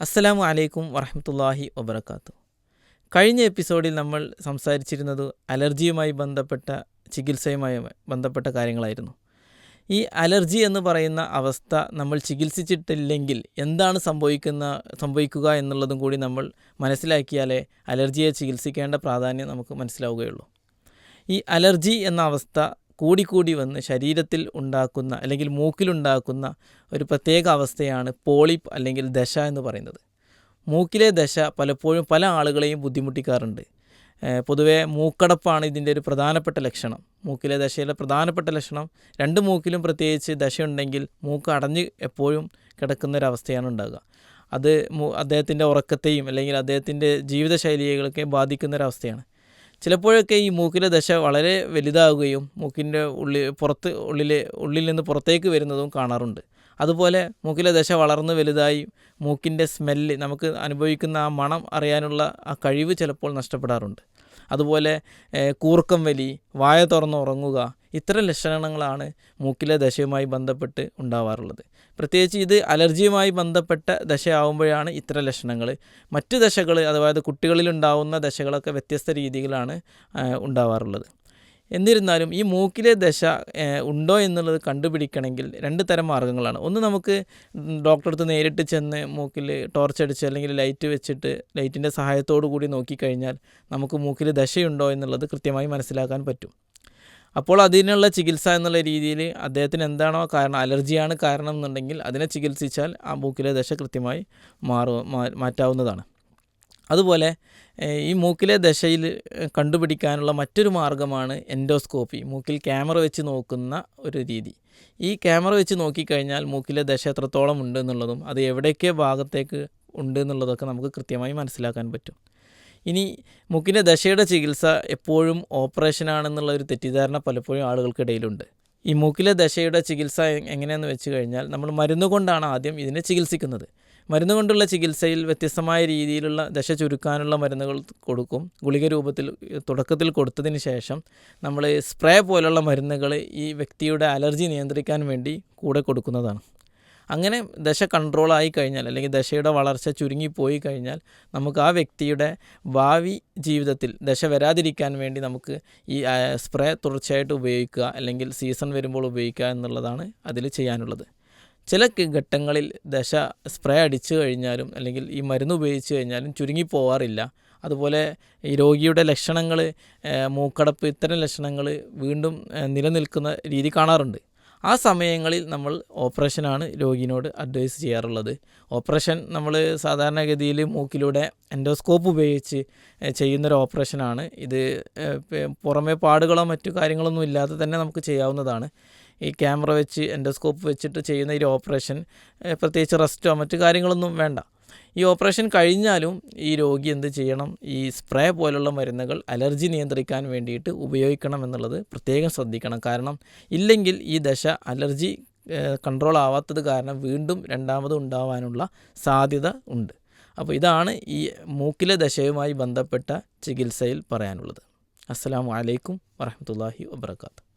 അസ്സലാമു അലൈക്കും വറഹമത്തല്ലാഹി വബർക്കാത്തു കഴിഞ്ഞ എപ്പിസോഡിൽ നമ്മൾ സംസാരിച്ചിരുന്നത് അലർജിയുമായി ബന്ധപ്പെട്ട ചികിത്സയുമായി ബന്ധപ്പെട്ട കാര്യങ്ങളായിരുന്നു. ഈ അലർജി എന്ന് പറയുന്ന അവസ്ഥ നമ്മൾ ചികിത്സിച്ചിട്ടില്ലെങ്കിൽ എന്താണ് സംഭവിക്കുന്ന സംഭവിക്കുക എന്നുള്ളതും കൂടി നമ്മൾ മനസ്സിലാക്കിയാലേ അലർജിയെ ചികിത്സിക്കേണ്ട പ്രാധാന്യം നമുക്ക് മനസ്സിലാവുകയുള്ളൂ. ഈ അലർജി എന്ന അവസ്ഥ കൂടിക്കൂടി വന്ന് ശരീരത്തിൽ ഉണ്ടാക്കുന്ന അല്ലെങ്കിൽ മൂക്കിലുണ്ടാക്കുന്ന ഒരു പ്രത്യേക അവസ്ഥയാണ് പോളിപ്പ് അല്ലെങ്കിൽ ദശ എന്ന് പറയുന്നത്. മൂക്കിലെ ദശ പലപ്പോഴും പല ആളുകളെയും ബുദ്ധിമുട്ടിക്കാറുണ്ട്. പൊതുവെ മൂക്കടപ്പാണ് ഇതിന്റെ ഒരു പ്രധാനപ്പെട്ട ലക്ഷണം. മൂക്കിലെ ദശയിലെ പ്രധാനപ്പെട്ട ലക്ഷണം രണ്ട് മൂക്കിലും പ്രത്യേകിച്ച് ദശയുണ്ടെങ്കിൽ മൂക്ക് അടഞ്ഞ് എപ്പോഴും കിടക്കുന്ന ഒരു അവസ്ഥയാണ് ഉണ്ടാകുക അത് അദ്ദേഹത്തിന്റെ ഉറക്കത്തെയും അല്ലെങ്കിൽ അദ്ദേഹത്തിന്റെ ജീവിതശൈലികളൊക്കെ ബാധിക്കുന്ന ഒരവസ്ഥയാണ് ചിലപ്പോഴൊക്കെ ഈ മൂക്കിലെ ദശ വളരെ വലുതാവുകയും മൂക്കിന്റെ ഉള്ളിൽ പുറത്ത് ഉള്ളിലെ ഉള്ളിൽ നിന്ന് പുറത്തേക്ക് വരുന്നതും കാണാറുണ്ട്. അതുപോലെ മൂക്കിലെ ദശ വളർന്ന് വലുതായി മൂക്കിന്റെ സ്മെല്ല് നമുക്ക് അനുഭവിക്കുന്ന ആ മണം അറിയാനുള്ള ആ കഴിവ് ചിലപ്പോൾ നഷ്ടപ്പെടാറുണ്ട്. അതുപോലെ കൂർക്കം വലി വായ തുറന്ന് ഉറങ്ങുക ഇത്തരം ലക്ഷണങ്ങളാണ് മൂക്കിലെ ദശയുമായി ബന്ധപ്പെട്ട് ഉണ്ടാവാറുള്ളത്. പ്രത്യേകിച്ച് ഇത് അലർജിയുമായി ബന്ധപ്പെട്ട ദശയാവുമ്പോഴാണ് ഇത്തരം ലക്ഷണങ്ങൾ മറ്റ് ദശകൾ അതായത് കുട്ടികളിലുണ്ടാവുന്ന ദശകളൊക്കെ വ്യത്യസ്ത രീതികളാണ് ഉണ്ടാവാറുള്ളത്. എന്നിരുന്നാലും ഈ മൂക്കിലെ ദശ ഉണ്ടോ എന്നുള്ളത് കണ്ടുപിടിക്കണമെങ്കിൽ രണ്ട് തരം മാർഗങ്ങളാണ് ഒന്ന് നമുക്ക് ഡോക്ടറെ അടുത്ത് നേരിട്ട് ചെന്ന് മൂക്കിൽ ടോർച്ച് അടിച്ച് അല്ലെങ്കിൽ ലൈറ്റ് വെച്ചിട്ട് ലൈറ്റിന്റെ സഹായത്തോടു കൂടി നോക്കിക്കഴിഞ്ഞാൽ നമുക്ക് മൂക്കിൽ ദശയുണ്ടോ എന്നുള്ളത് കൃത്യമായി മനസ്സിലാക്കാൻ പറ്റും. അപ്പോൾ അതിനുള്ള ചികിത്സ എന്നുള്ള രീതിയിൽ അദ്ദേഹത്തിന് എന്താണോ കാരണം അലർജിയാണ് കാരണം എന്നുണ്ടെങ്കിൽ അതിനെ ചികിത്സിച്ചാൽ ആ മൂക്കിലെ ദശ കൃത്യമായി മാറു മാറ്റാവുന്നതാണ്. അതുപോലെ ഈ മൂക്കിലെ ദശയിൽ കണ്ടുപിടിക്കാനുള്ള മറ്റൊരു മാർഗമാണ് എൻഡോസ്കോപ്പി മൂക്കിൽ ക്യാമറ വെച്ച് നോക്കുന്ന ഒരു രീതി. ഈ ക്യാമറ വെച്ച് നോക്കിക്കഴിഞ്ഞാൽ മൂക്കിലെ ദശ എത്രത്തോളം ഉണ്ട് എന്നുള്ളതും അത് എവിടെയൊക്കെ ഭാഗത്തേക്ക് ഉണ്ട് എന്നുള്ളതൊക്കെ നമുക്ക് കൃത്യമായി മനസ്സിലാക്കാൻ പറ്റും. ഇനി മൂക്കിന്റെ ദശയുടെ ചികിത്സ എപ്പോഴും ഓപ്പറേഷൻ ആണെന്നുള്ള ഒരു തെറ്റിദ്ധാരണ പലപ്പോഴും ആളുകൾക്കിടയിലുണ്ട്. ഈ മൂക്കിലെ ദശയുടെ ചികിത്സ എങ്ങനെയെന്ന് വെച്ച് കഴിഞ്ഞാൽ നമ്മൾ മരുന്നുകൊണ്ടാണ് ആദ്യം ഇതിനെ ചികിത്സിക്കുന്നത്. മരുന്ന് കൊണ്ടുള്ള ചികിത്സയിൽ വ്യത്യസ്തമായ രീതിയിലുള്ള ദശ ചുരുക്കാനുള്ള മരുന്നുകൾ കൊടുക്കും. ഗുളിക രൂപത്തിൽ തുടക്കത്തിൽ കൊടുത്തതിന് ശേഷം നമ്മൾ സ്പ്രേ പോലുള്ള മരുന്നുകൾ ഈ വ്യക്തിയുടെ അലർജി നിയന്ത്രിക്കാൻ വേണ്ടി കൂടെ കൊടുക്കുന്നതാണ്. അങ്ങനെ ദശ കൺട്രോൾ ആയി കഴിഞ്ഞാൽ അല്ലെങ്കിൽ ദശയുടെ വളർച്ച ചുരുങ്ങിപ്പോയി കഴിഞ്ഞാൽ നമുക്ക് ആ വ്യക്തിയുടെ ഭാവി ജീവിതത്തിൽ ദശ വരാതിരിക്കാൻ വേണ്ടി നമുക്ക് ഈ സ്പ്രേ തുടർച്ചയായിട്ട് ഉപയോഗിക്കുക അല്ലെങ്കിൽ സീസൺ വരുമ്പോൾ ഉപയോഗിക്കുക എന്നുള്ളതാണ് അതിൽ ചെയ്യാനുള്ളത്. ചില ഘട്ടങ്ങളിൽ ദശ സ്പ്രേ അടിച്ചു കഴിഞ്ഞാലും അല്ലെങ്കിൽ ഈ മരുന്ന് ഉപയോഗിച്ച് കഴിഞ്ഞാലും ചുരുങ്ങി പോവാറില്ല. അതുപോലെ ഈ രോഗിയുടെ ലക്ഷണങ്ങൾ മൂക്കടപ്പ് ഇത്തരം ലക്ഷണങ്ങൾ വീണ്ടും നിലനിൽക്കുന്ന രീതി കാണാറുണ്ട്. ആ സമയങ്ങളിൽ നമ്മൾ ഓപ്പറേഷനാണ് രോഗിനോട് അഡ്വൈസ് ചെയ്യാറുള്ളത്. ഓപ്പറേഷൻ നമ്മൾ സാധാരണഗതിയിൽ മൂക്കിലൂടെ എൻഡോസ്കോപ്പ് ഉപയോഗിച്ച് ചെയ്യുന്നൊരു ഓപ്പറേഷനാണ്. ഇത് പുറമേ പാടുകളോ മറ്റു കാര്യങ്ങളൊന്നും ഇല്ലാതെ തന്നെ നമുക്ക് ചെയ്യാവുന്നതാണ്. ഈ ക്യാമറ വെച്ച് എൻഡോസ്കോപ്പ് വെച്ചിട്ട് ചെയ്യുന്ന ഈ ഓപ്പറേഷൻ പ്രത്യേകിച്ച് റെസ്റ്റോ മറ്റു കാര്യങ്ങളൊന്നും വേണ്ട. ഈ ഓപ്പറേഷൻ കഴിഞ്ഞാലും ഈ രോഗി എന്ത് ചെയ്യണം? ഈ സ്പ്രേ പോലുള്ള മരുന്നുകൾ അലർജി നിയന്ത്രിക്കാൻ വേണ്ടിയിട്ട് ഉപയോഗിക്കണം എന്നുള്ളത് പ്രത്യേകം ശ്രദ്ധിക്കണം. കാരണം ഇല്ലെങ്കിൽ ഈ ദശ അലർജി കൺട്രോൾ ആവാത്തത് കാരണം വീണ്ടും രണ്ടാമത് ഉണ്ടാവാനുള്ള സാധ്യത ഉണ്ട്. അപ്പോൾ ഇതാണ് ഈ മൂക്കിലെ ദശയുമായി ബന്ധപ്പെട്ട ചികിത്സയിൽ പറയാനുള്ളത്. അസ്സാം വലൈക്കും വറഹമത്തല്ലാഹി വാബർക്കാത്തു